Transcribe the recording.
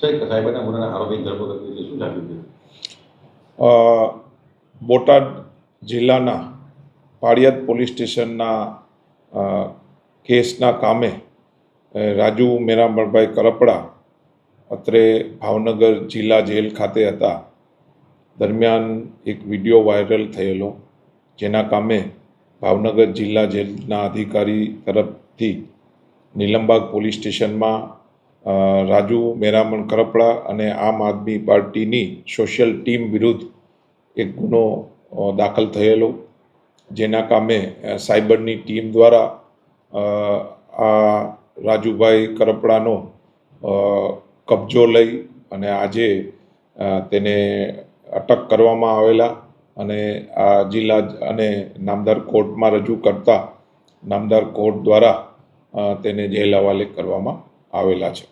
સાયબરના ગુનાના આરોપી ધરપકડ કરી શું લાગ્યું છે? બોટાદ જિલ્લાના પાળિયાદ પોલીસ સ્ટેશનના કેસના કામે રાજુ મેરામણભાઈ કરપડા અત્રે ભાવનગર જિલ્લા જેલ ખાતે હતા. દરમિયાન એક વીડિયો વાયરલ થયેલો, જેના કામે ભાવનગર જિલ્લા જેલના અધિકારી તરફથી નીલમબાગ પોલીસ સ્ટેશનમાં રાજુ મેરામણ કરપડા અને આમ આદમી પાર્ટીની સોશિયલ ટીમ વિરુદ્ધ એક ગુનો દાખલ થયેલો. જેના કામે સાયબરની ટીમ દ્વારા આ રાજુભાઈ કરપડાનો કબજો લઈ અને આજે તેને અટક કરવામાં આવેલા અને આ જિલ્લા અને નામદાર કોર્ટમાં રજૂ કરતા નામદાર કોર્ટ દ્વારા તેને જેલ હવાલે કરવામાં આવેલા છે.